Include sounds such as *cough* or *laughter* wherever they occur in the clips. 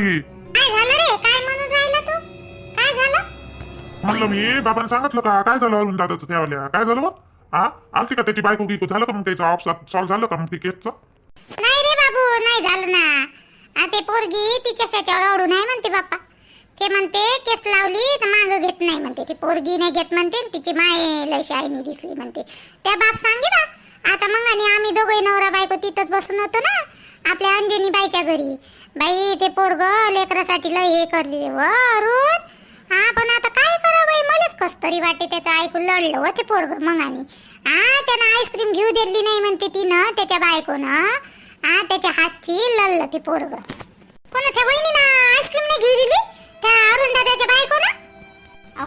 बाई काय झालं रे? काय म्हणून राहिला तू? काय झालं? म्हणलं मी बाबांना सांगितलं का? काय झालं अरुण दादाचं त्यावाल्या? काय झालं बा? हा? आलती का त्याची बायको गिको झालं का मग त्याचं ऑफ सॉल्व झालं का मग ते केसचं? नाही रे बाबू नाही झालं ना. आ ते पोरगी तिच्या त्याच्यावर अडून आहे म्हणते बाप्पा. ते म्हणते केस लावली तर मागं घेत नाही म्हणते. ती पोरगी नाही घेत म्हणते आणि तिची माय लय शाईनी दिसली म्हणते. त्या बाप सांगे ना आता मग आणि आम्ही दोघे नवरा बायको तिथंच बसून होतो ना. आपल्या अंजनी बाईच्या घरी. बाई ते पोरग लेकरासाठी लय हे करली व अरुण हा पण आता काय करा बाई? मलाच कस तरी वाटे त्याचं ऐकून लढलं व ते पोरग मग आणि हा त्यानं आईस्क्रीम घेऊ दिली नाही म्हणते तिनं त्याच्या बायकोनं. हा त्याच्या हातची लढलं ते पोरग. कोणाच्या वहिनीनं आईस्क्रीम नाही घेऊ दिली? त्या अरुण दादाच्या बायकोनं?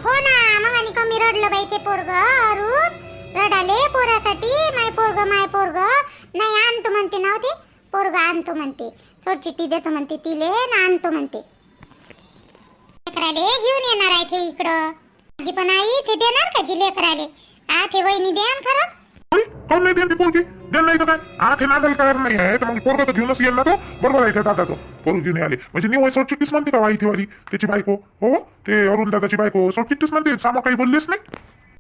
हो ना मग आणि कमी रडलं बाई ते पोरग. अरुण रडाले पोरासाठी. माय पोरग माय पोरग. नाही आणतो म्हणते ना ते पोरग आणतो म्हणते. सोड चिठ्ठी देतो म्हणते. तिले ना आणतो म्हणते. लेकराले घेऊन येणार आहे ते इकडं. जी पण आई ते देणार का जी लेकराले? आ ते वहिनी देन खरंच? काहून नाही ती पोरगी? नाही तर काय? ते नादाला तयार नाही आहे. तर मग पोरगा तर घेऊनच येईल ना तो? बरोबर आहे त्या दादा तो. पोरगी घेऊन आले. म्हणजे म्हणते का वाई वाली त्याची बायको. हो? ते अरुण दादाची बायको. म्हणते. सामा काही बोललेच नाही.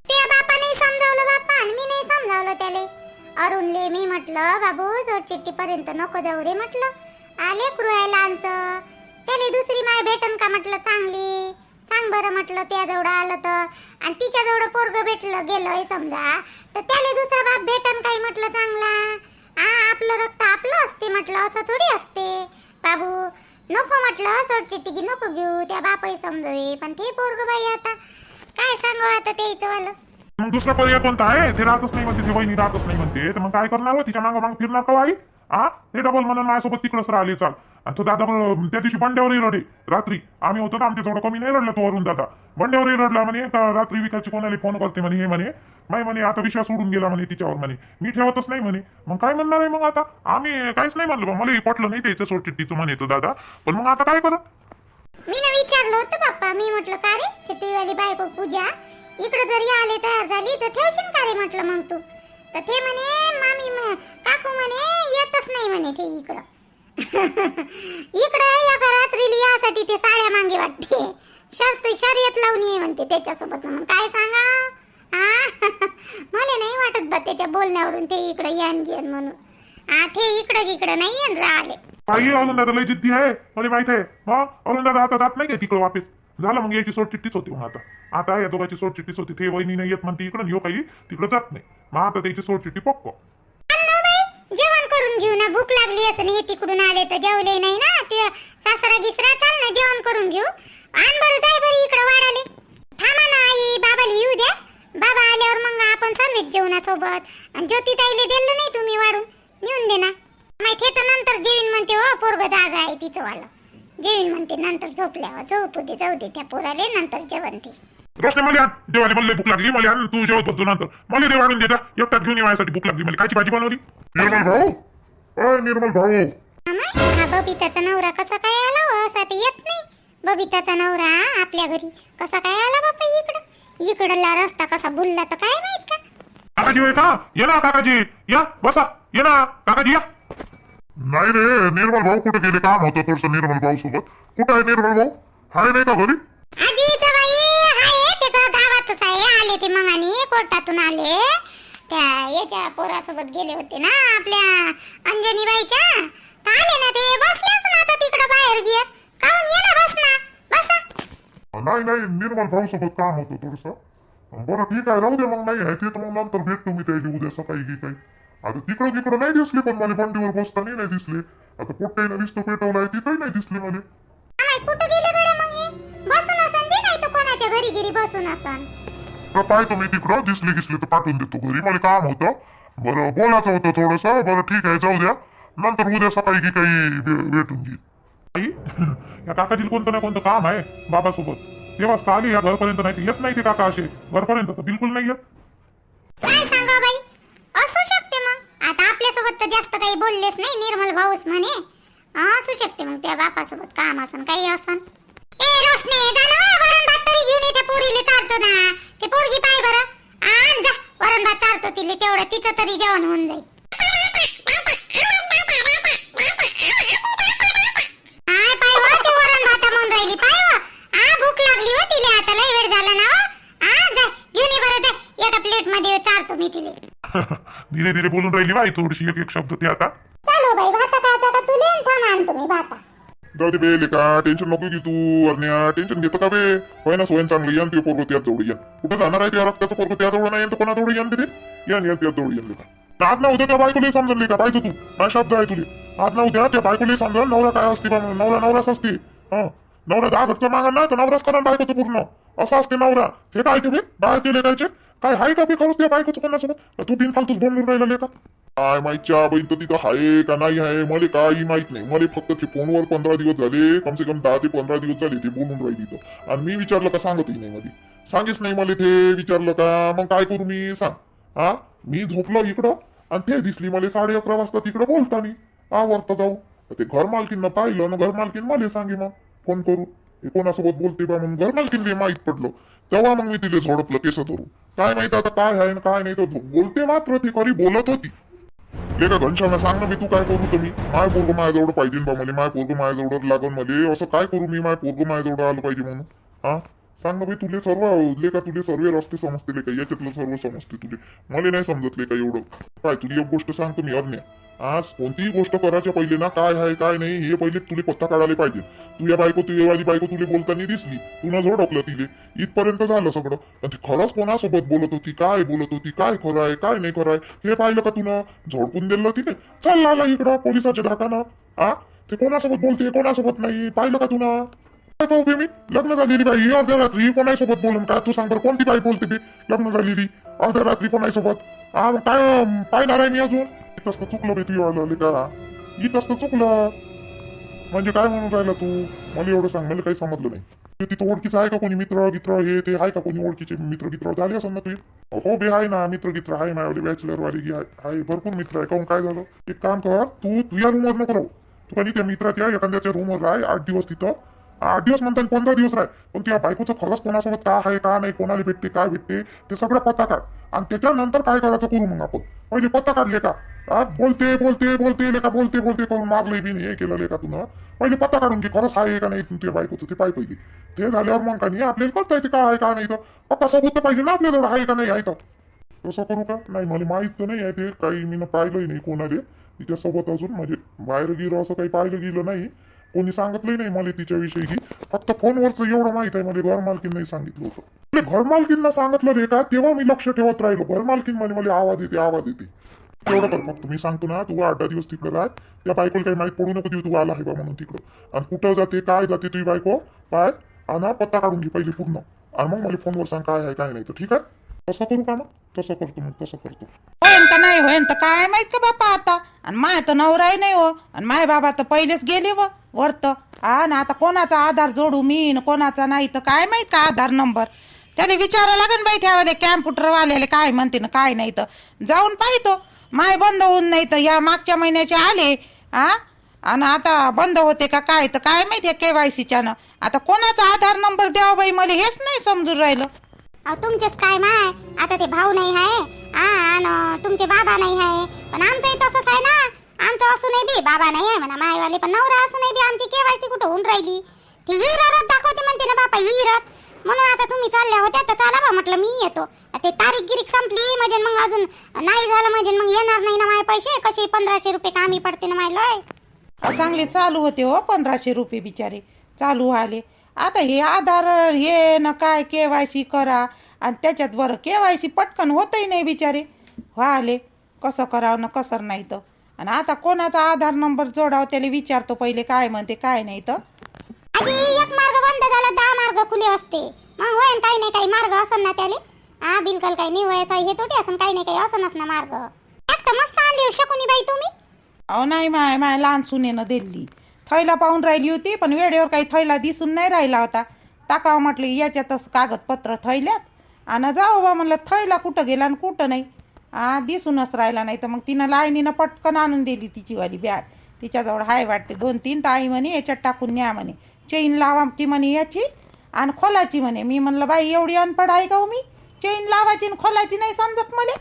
त्या बापाने समजावलं बापा आणि मी नाही समजावलं त्याले. अरुणले मी म्हटलं बाबू सोडचिट्टी नको जाऊ रे म्हटलं. आले क्रुयाला लहानसं त्याने दुसरी माय भेटन का? म्हटलं चांगली. सांग बरं म्हटलं त्याजवळ आलं तर. आणि तिच्याजवळ पोरग भेटलं गेलंय समजा. तर त्याले दुसरा बाप भेटन काही? म्हटलं चांगला. आ आपलं रक्त आपलं असते म्हटलं असं थोडी असते. बाबू नको म्हटलं सोडचिट्टी की नको घेऊ त्या बापही समजवे पण ते पोरग बाई आता. काय सांगू आता त्याचं वालं? मग दुसरा पर्याय कोणता आहे? ते राहतच नाही म्हणते ती वहिनी राहतच नाही म्हणते. तर मग काय करणार हो? तिच्या मागं मागं फिरणार का आई हा ते डबल म्हणून माझ्यासोबत तिकडंच राहिले चाल. आणि तो दादा त्या दिवशी बंड्यावरही रडे. रात्री आम्ही होतो ना आमच्या थोडं कमी नाही रडला तो वरून दादा. बंड्यावरही रडला म्हणे रात्री विकायची कोणाला फोन करते म्हणे हे म्हणे. माय म्हणे आता विश्वास सोडून गेला म्हणे तिच्यावर म्हणे. मी ठेवतच नाही म्हणे. मग काय म्हणणार आहे मग आता? आम्ही काहीच नाही म्हणलं. बा. मला पटलं नाही त्याचं सोडचिट्टीचं म्हणे तो दादा. पण मग आता काय करत मी ना विचारलं होतं बाप्पा मी म्हटलं का रे? ते तुझी बायको पूजा. इकडे जरी आले तयार झाली तर ठेवशील का रे म्हटलं मग तू? तर ते म्हणे मामी काकू म्हणे येतच नाही म्हणे ते इकडं. *laughs* इकडे एका रात्रीला यासाठी ते साड्या मागे वाटते. शर्त शर्यत लावून ये म्हणते त्याच्यासोबत. मग काय सांगा? *laughs* मला नाही वाटत बा त्याच्या बोलण्यावरून ते इकडे येन घेन म्हणून. हा ते इकडं इकडं नाही येण राहिले. आई अरुण दादा लय जिद्दी आहे. मला माहीत आहे. मग अरुण दादा आता जात नाही का तिकडं वापस? झालं मग याची सोडचिट्टीच होती मग आता. आता या दोघांची सोडचिट्टीच होती. ते वहिनी नाही येत म्हणते इकडं ह्यो काही तिकडं जात नाही. मग आता त्याची सोडचिट्टी पक्क. जेवण करून घेऊ ना. भूक लागली असं नाही तिकडून आले तर जेवले नाही ना. ते सासरा गिसरा चाल ना जेवण करून घेऊ. आण बरं जाय बरं इकडं वाढाले थांबा ना आई बाबाला येऊ द्या. बाबा आल्यावर मग आपण सर्वच जेवणासोबत आणि ज्योती ताईले दिलं नाही तुम्ही वाढून. नेऊन दे ना. माहिती तर नंतर जेवीन म्हणते हो पोरग जागा आहे तिचं वाला. जेवीन म्हणते नंतर झोपल्यावर झोपू दे जाऊ दे त्या पोराले नंतर जेवण ते रोशने मला जेवायला मला भूक लागली. मला आण तू जेवत बसतो नंतर. मला दे वाढून देता. एकटात घेऊन ये माझ्यासाठी भूक लागली मला. कायची भाजी बनवली? निर्मल भाऊ? अय निर्मल भाऊ. हा बबिताचा नवरा कसा काय आला हो? असा तर येत नाही. बबिताचा नवरा आपल्या घरी कसा काय आला बापा इकडं? इकडला रस्ता कसा बुलला तर काय माहीत का? काकाजी होय का? ये ना काकाजी. या बसा. ये ना काकाजी या. नाही रे निर्मल भाऊ कुठे गेले? काम होतं थोडस निर्मल भाऊ सोबत कुठं आहे निर्मल भाऊ? हाय नाही का घरी? बाई ते तर गावातच आहे. आले ते मंगानी कोर्टातून आले. त्या याच्या पोरासोबत गेले होते ना आपल्या अंजनी बाईच्या तर आले ना ते. बसलेच ना आता तिकडं बाहेर गे. काहून ये ना बस ना. बसा. नाही नाही. निर्मल भाऊ सोबत काम होतं थोडस. बरं ठीक आहे. राहू दे मग. नाही आहे ते तर मग. नंतर भेटतो मी त्याला उद्या सकाळी की काही. आता तिकडं तिकडं नाही दिसले पण मला बंडीवर बसताना नाही दिसले. आता पोट्टाईनं दिसतो पेटवलाय तिथंही नाही दिसले मला. अमाय कुठं गेले गड्या मग हे? बसून असन दे नाही तर कोणाच्या घरी गिरी बसून असन. तर पाहतो मी तिकडं दिसले गिसले तर पाठवून देतो घरी. मला काम होतं. बरं बोलायचं होतं थोडस. बरं ठीक आहे जाऊ द्या. नंतर उद्या सकाळी की काही भे- भेटून घेईल आई या काकाजीला कोणतं ना कोणतं काम आहे बाबासोबत. तेव्हाच तर आली या घरपर्यंत नाही तर येत नाही ते काका असे. घरपर्यंत तर बिलकुल नाही येत. काय सांगा बाई असू शकते मग आता आपल्यासोबत तर जास्त काही बोललेच नाही निर्मल भाऊस म्हणे. असू शकते मग त्या बापासोबत काम असन काही असन. ए रोशने जा वरण भात तरी घेऊन येते पोरीले चालतो ना. ते पोरगी पाय बरं. आण जा वरण भात चालतो तिले तेवढं तिचं तरी जेवण होऊन जाईल काय पाय वा, ते वरण धीरे धीरे बोलून राहिली बाई थोडीशी एक एक शब्द ते आता. चालू बाई भाता खायचा का तुले? थांब आण तुम्ही भाता. जाऊ दे बे लेका टेन्शन नको की तू अरण्या. टेन्शन घेतो का बे? होय ना सोयन चांगली यान ते पोरगं त्यात जवळ या कुठं जाणार आहे त्या रक्ताचं पोरगं त्या जवळ नाही तर कोणा जवळ यान ते? यान यान त्यात जवळ यान लेका. आज ना उद्या त्या बायकोले समजून लेका. पाहिजे तू. हा शब्द आहे तुले. आज ना उद्या त्या बायकोले समजून नवरा काय असते बा. नवरा नवराच असते. हा. नवरा दहा घरचं मागा ना तर नवराच करा बायकोचं पूर्ण. असं असते नवरा. हे काय ते बे? बाय ते काय हाय का बे खरंच त्या बायकोचं कोणासोबत? तू बिनफालतूच बोलून राहिला का काय माहितच्या बहीण तर तिथं आहे का नाही आहे मला काही माहीत नाही. मला फक्त ते फोनवर पंधरा दिवस झाले. कमसे कम दहा ते पंधरा दिवस झाले ते बोलून राहिली तिथं आणि मी विचारलं का सांगतही नाही मध्ये सांगेच नाही मला ते. विचारलं का? मग काय करू मी? सांग. हा? मी झोपलो इकडं आणि ते दिसली मला साडे अकरा वाजता तिकडं बोलतानी. आवरता जाऊ. ते घर मालकीनं पाहिलं ना घर मालकीन मला सांगे मग. फोन करू कोणासोबत बोलते बा म्हणून? घर माहीत पडलं. तेव्हा मग मी तिला झोडपलं केस धरून. काय माहीत आता काय आहे काय नाही तर बोलते मात्र ती खरी बोलत होती. लेका घनश्यामला सांग ना मी तू काय करू तुम्ही? माय पोरग माझ्याजवळ पाहिजे बा मला माय पोरग माझ्याजवळ लागून मध्ये असं काय करू मी? माय पोरग माझ्याजवळ आलं पाहिजे म्हणून. हा? सांग ना भाई तुले सर्व ले का? तुले सर्व रस्ते समजते का? याच्यातलं सर्व समजते तुले. मला नाही समजतले का एवढं? काय तुला एक गोष्ट सांगतो मी अज्ञा. आज कोणतीही गोष्ट करायच्या पहिले ना काय आहे काय नाही हे पहिले तुले पत्ता काढायला पाहिजे. तू या बायको तू वाली बायको तुले बोलताना दिसली तू झोडपलं झोडकलं तिले. इथपर्यंत झालं सगळं. आणि ती खरंच कोणासोबत बोलत होती काय बोलत होती काय खरं आहे काय नाही खरं आहे हे पाहिलं का तुला झोडपून दिलं तिने चल आला इकडं पोलिसाच्या धाकानं. आ? ते कोणासोबत बोलते कोणासोबत नाही? पाहिलं का तुला पाहू मी लग्न झालेली बाई अर्ध्या रात्री कोणासोबत बोलून काय तू सांग बरं कोणती बाई बोलते ते? लग्न झालेली अर्ध्या रात्री कोणासोबत? हा काय पाहणार आहे मी अजून? इथंच तर चुकलं बे तू आलं का? इथंच तर चुकलं. म्हणजे काय म्हणून राहिला तू? मला एवढं सांग मला काही समजलं नाही. ते तिथं ओळखीचं आहे का कोणी मित्र गित्र हे ते आहे का कोणी ओळखीचे मित्र गित्र? झाले असं ना तुझे हो बे आहे ना मित्र गित्र आहे माझ्यावली बॅचलर वाली आहे आहे, भरपूर मित्र आहे. काहून काय झालं? एक काम कर तू तुझ्या रूमवर नको राहू तू काही हो. त्या मित्राच्या एखाद्याच्या रूमवर राह आठ दिवस तिथं. आठ दिवस म्हणता पंधरा दिवस राह पण त्या बायकोचं खरंच कोणासोबत का आहे का नाही कोणाला भेटते काय भेटते ते सगळं पत्ता काढ. आणि त्याच्यानंतर काय करायचं करू मग आपण? पहिले पत्ता काढले का बोलते बोलते बोलते लेका बोलते बोलते करून मारले बिन हे केलं लेका तुनं. पहिले पत्ता काढून घे खरंच आहे का नाही तुमच्या बायकोचं ते पाय पहिले. ते झाल्यावर मग का नाही आपल्याला कळता येते काय आहे का नाही तर. पक्का सोबत तर पाहिजे ना आपल्याला आहे का नाही आहे तर. तसं करू का? नाही मला माहीत तर नाही आहे ते. काही मी पाहिलंही नाही कोणाले. तिच्यासोबत अजून म्हणजे बाहेर गेलो असं काही पाहिलं गेलं नाही. कोणी सांगितलंही नाही मला तिच्याविषयी फक्त फोनवरचं एवढं माहीत आहे मला घर सांगितलं होतं. म्हणजे घर मालकींना सांगितलं रे का तेव्हा मी लक्ष ठेवत राहिलो. घरमालकीन म्हणे मला आवाज येते आवाज येते. तेवढं कर फक्त मी सांगतो ना तू आठ दहा दिवस तिकडे राह. त्या बायकोला काही माहीत पडू नको देऊ तू आला आहे बा म्हणून तिकडं. आणि कुठं जाते काय जाते तुझी बायको? पाय आणि पत्ता काढून घे पहिले पूर्ण. आणि मग मला फोनवर सांग काय आहे काय नाही तर ठीक आहे? तसं करू का तसं करतो तसं करतो होईन का नाही होईन तर काय माहीत का बापा आता? आणि माय तर नवराही नाही हो. आणि माय बाबा तर पहिलेच गेले व वरत. हा ना आता कोणाचा आधार जोडू मी न कोणाचा नाही तर काय माहीत का आधार नंबर? त्याला विचारावं लागेल बाई त्यावाले कॅम्प्युटरवाल्याले काय म्हणते ना काय नाही तर. जाऊन पाहतो. माय बंद होऊन नाही तर या मागच्या महिन्याचे आले हा? आणि आता बंद होते का काय? तर काय माहिती के वाय सीच्यानं आता कोणाचा आधार नंबर द्यावा बाई मला हेच नाही समजून राहिलं. तुमचेच काय माय? आता ते भाऊ नाही आहे हा तुमचे बाबा नाही आहे. पण आमचंही तसंच आहे ना. आमचं असूनही बी बाबा नाही आहे म्हणा मायवाले. पण नवरा असूनही बी आमची केवायसी कुठं होऊन राहिली? ती हिरत दाखवते म्हणते ना बापा हिरत म्हणून आता तुम्ही चालल्या होत्या तर चाला बा म्हटलं मी येतो. ते तारीख गिरीक संपली म्हणजे मग अजून नाही झालं म्हणजे मग येणार नाही ना माझे पैसे? कसे पंधराशे रुपये कामी पडते ना माय लय. चांगले चालू होते हो पंधराशे रुपये बिचारे. चालू आले आता हे आधार हे न काय के वाय सी करा. आणि त्याच्यात बरं के वाय सी पटकन होतही नाही बिचारे. व्हाले कसं करावं ना कसं नाही तर. आणि आता कोणाचा आधार नंबर जोडावं त्याला विचारतो पहिले काय म्हणते काय नाही तर. आधी एक मार्ग बंद झाला दहा मार्ग खुले असते. मग होय काही नाही काही मार्ग असन ना त्याले? हा बिलकुल काही नाही होय साई हे तोटे असन काही नाही काही असनच ना मार्ग. मस्त आली शकुनी बाई तुम्ही. अहो नाही माय माय लहान सुनेनं दिली. थैला पाहून राहिली होती पण वेळेवर काही थैला दिसून नाही राहिला होता. टाकावं म्हटलं याच्यातच कागदपत्र थैल्यात. आणि जाओ बा म्हणलं थैला कुठं गेला आणि कुठं नाही? आ दिसूनच राहिला नाही. तर मग तिनं लाईनीनं पटकन आणून दिली तिचीवाली बॅग. तिच्याजवळ हाय वाटते दोन तीन ताई म्हणे याच्यात टाकून न्या म्हणे. चेन लावाची म्हणे याची आणि खोलाची म्हणे. मी म्हणलं बाई एवढी अनपड आहे का हो मी? चेन लावायची आणि खोलाची नाही समजत मला.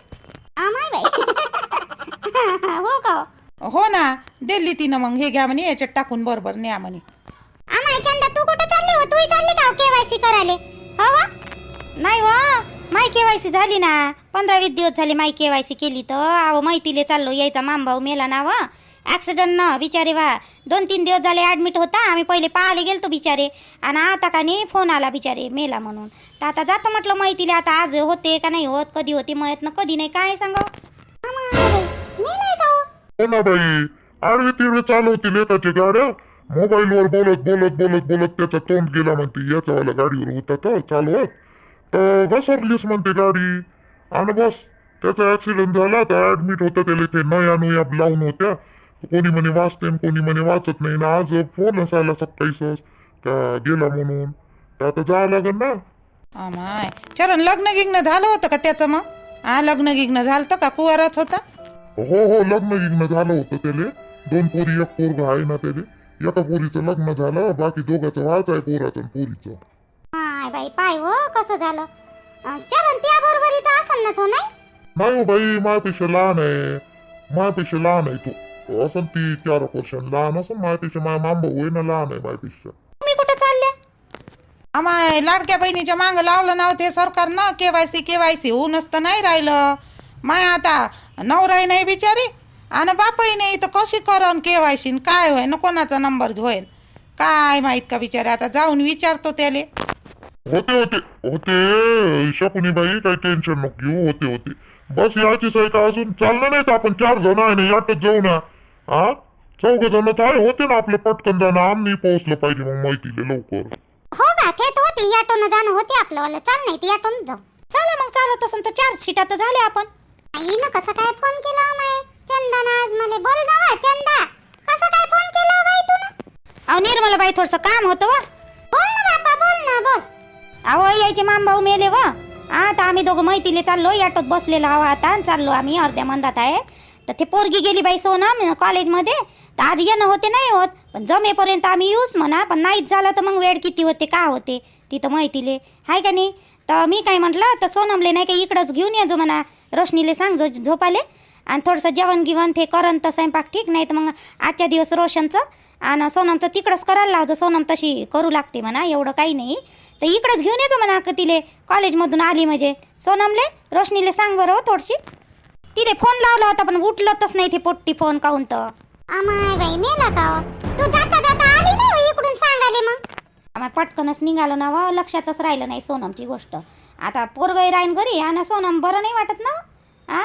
*laughs* हो का हो? हो? ना दिली तिनं मग हे घ्या म्हणे याच्यात टाकून बरोबर न्या म्हणे. आमाय चंदा तू कुठे चालली हो? तूही चालली का हो केवायसी करायले? हो, हो नाही हो माय केवायसी झाली ना. पंधरा वीस दिवस झाले माय केवायसी केली तर. अहो माहितीले चाललो यायचा मामभाऊ मेला ना हो. वा ॲक्सिडंट न बिचारे वा दोन तीन दिवस झाले ॲडमिट होता. आम्ही पहिले पाहायला गेलतो बिचारे. आणि आता का नाही फोन आला बिचारे मेला म्हणून. तर आता जातो म्हटलं माहितीले आता आज होते का नाही होत कधी होते मयत ना कधी नाही काय सांगा ना बाई आडवे तिडवे चालवतील एकाची गाड्या. मोबाईलवर बोलत बोलत बोलत बोलत त्याचा तोंड गेला म्हणते याच्यावाला गाडीवर होता तर चालवत? तर घसरलीस म्हणते गाडी. आणि बस त्याचा ऍक्सिडेंट झाला तर ऍडमिट होता त्याला ते नया नुया लावून होत्या. कोणी म्हणे वाचते आणि कोणी म्हणे वाचत नाही. ना आज फोन असायला सकाळी सहज का गेला म्हणून? तर आता जावं लागेल ना. आमाय चरण लग्न गिग्न झालं होतं का त्याचं मग? हा लग्न गिग्न झालं का? कुवाराच होता? हो हो लग्न गिग्न झालं होतं त्याले. दोन पोरी एक पोरग आहे ना त्याले. एका पोरीचं लग्न झालं बाकी दोघांचं व्हायचं आहे पोराचं आणि पोरीचं. हाय बाई पाय हो कसं झालं? अं, चरण त्या बरोबरीचा असेल ना तो नाही? नाही हो बाई माझ्यापेक्षा लहान आहे. माझ्यापेक्षा लहान आहे तो. असं ती चार एक वर्षांनी लहान असं माझ्यापेक्षा माझ्या मामा होय ना लहान आहे माझ्यापेक्षा तुम्ही कुठं चालल्या? आम्हा लाडक्या बहिणीच्या मांग लावलं नाव ते सरकारनं. केवायसी केवायसी होऊन नसतं नाही राहिलं. माय आता नवराही नाही बिचारी आणि बापही नाही तर कशी करन केवायसी काय होय ना कोणाचा नंबर होईल काय माहीत का बिचारे? आता जाऊन विचारतो त्याले. होते होते होते शकुनी बाई काही टेन्शन नको घेऊ होते होते. बस याचीच आहे का अजून? चाललं नाही का आपण चार जण आहे ना यातच जाऊ ना. हा चौघ जण तर आहे होते ना आपलं पटकन जाणं. आम्ही पोहोचलं पाहिजे मग माहितीले लवकर. हो का? ते तर होते याटोनं जाणं होते आपलं. वाला चाल नाही ते याटोनं जाऊ. चला मग चालत असेल तर चार सीटा तर झाल्या आपण. ना कसं काय फोन केला हो माय? चंदा ना आज मला बोल ना वा, चंदा. कसं काय फोन केला हो बाई तू अहो निर्मला बाई थोडस काम होतं वा. बोल ना बापा बोल ना बोल. अहो यायचे मामभाऊ मेले वा. आता आम्ही दोघं मैतीले चाललो याटोत बसलेलो आहो आता आणि चाललो आम्ही अर्ध्या मंदात आहे. तर ते पोरगी गेली बाई सोनम कॉलेजमध्ये. तर आज येणं होते नाही होत पण जमेपर्यंत आम्ही येऊच म्हणा पण नाहीच झालं तर मग वेळ किती होते का होते? तिथं माहितीले. हाय का नाही? तर मी काय म्हटलं तर सोनमले नाही का इकडंच घेऊन ये जो म्हणा. रोशनीले सांग झो झोपाले. आणि थोडंसं जेवण गिवण ते करन तर स्वयंपाक ठीक नाही तर मग आजच्या दिवस रोशनचं आणि सोनमचं तिकडंच करायला लावतो सोनम तशी करू लागते म्हणा एवढं काही नाही. तर इकडंच घेऊन येतो म्हणा तिले. कॉलेजमधून आली म्हणजे. सोनमले रोशनीले सांग बरं हो थोडीशी. तिने फोन लावला होता पण उठलतच नाही ते पोट्टी फोन काऊन तर. अमाय बाई मेला का तू जाता जाता आली नाही इकडून सांगाले मग. आम्हा पटकनच निघालो ना वा लक्षातच राहिलं नाही सोनमची गोष्ट. आता पोरगही राहीन घरी आणि सोनम बरं नाही वाटत ना? आ?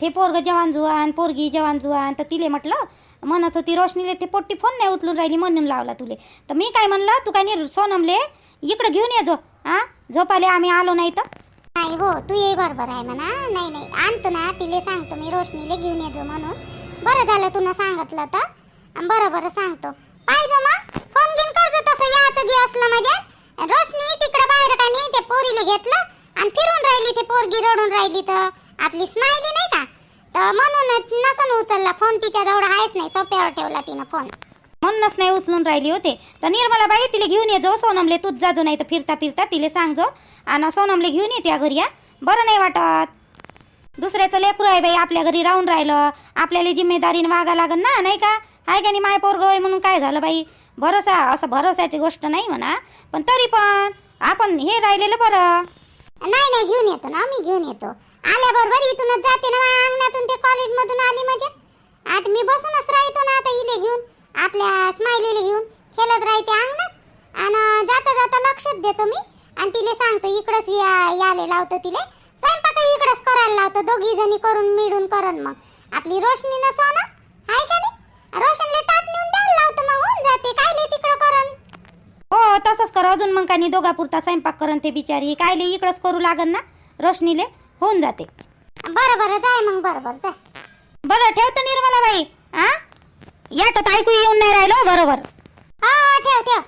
ते पोरग जवान जुवान पोरगी जवान जुवान तर तिले म्हटलं म्हणत होती रोशनीले ते पोट्टी फोन नाही उचलून राहिली म्हणून लावला तुले. तर मी काय म्हणलं तू काय नाही सोनमले इकडं घेऊन ये जो आ? झोपाले आम्ही आलो नाही तर. नाही हो तू ये बरोबर आहे म्हणा. नाही नाही आणतो ना तिले सांगतो मी रोशनीले घेऊन येतो म्हणून. बरं झालं तुला सांगितलं तर. बरं बरं सांगतो. पाहिजे मग फोन घेऊन कर्ज तसं याचं घे असलं म्हणजे. रोशनी तिकडं बाहेर का नाही ते पोरीले घेतलं. आणि फिरून राहिली ते पोरगी रडून राहिली तर. आपली स्माइली नाही का? तर म्हणूनच नसन उचलला फोन तिच्या जवळ आहेच नाही. सोप्यावर ठेवला तिनं फोन म्हणूनच नाही उचलून राहिली होते. तर निर्मला बाई तिला घेऊन ये जो सोनमले तूच जाजो नाही तर फिरता फिरता तिला सांगजो आणि सोनमले घेऊन ये त्या घरी या बरं नाही वाटत. दुसऱ्याचं लेकरू आहे बाई आपल्या घरी राहून राहिलं. आपल्याला जिम्मेदारीने वागा लागन ना नाही का? आहे का नाही माय पोरग आहे म्हणून काय झालं बाई? भरोसा असं भरोसाची गोष्ट नाही म्हणा. पण तरी पण आपण हे राहिलेलं बरं. नाही नाही घेऊन येतो ना मी घेऊन येतो. आल्याबरोबर इथूनच जाते ना अंगणातून ते कॉलेजमधून आली म्हणजे. आता मी बसूनच राहतो ना आता इले घेऊन आपल्या स्माइलीला घेऊन. खेळत राहते अंगणात. आणि जाता जाता लक्षात देतो मी. आणि तिले सांगतो इकडंच या याले लावतो तिले. स्वयंपाक इकडंच करायला लावतो दोघी जणी करून मिळून करून मग. आपली रोशनी नसो ना आहे का नाही? रोशनले ताट नेऊन द्यायला लावतो मग होऊन जाते. काय तिकडं हो तसंच कर. अजून मग काही दोघा पुरता स्वयंपाक करण ते बिचारी. कायले इकडंच करू लागन ना? रोशनीले? होऊन जाते. बरं बरं जाय मग बरोबर जाय. बरं ठेवतो निर्मला बाई हा याटत ऐकू येऊन नाही राहिलो बरोबर. हा ठेव ठेव.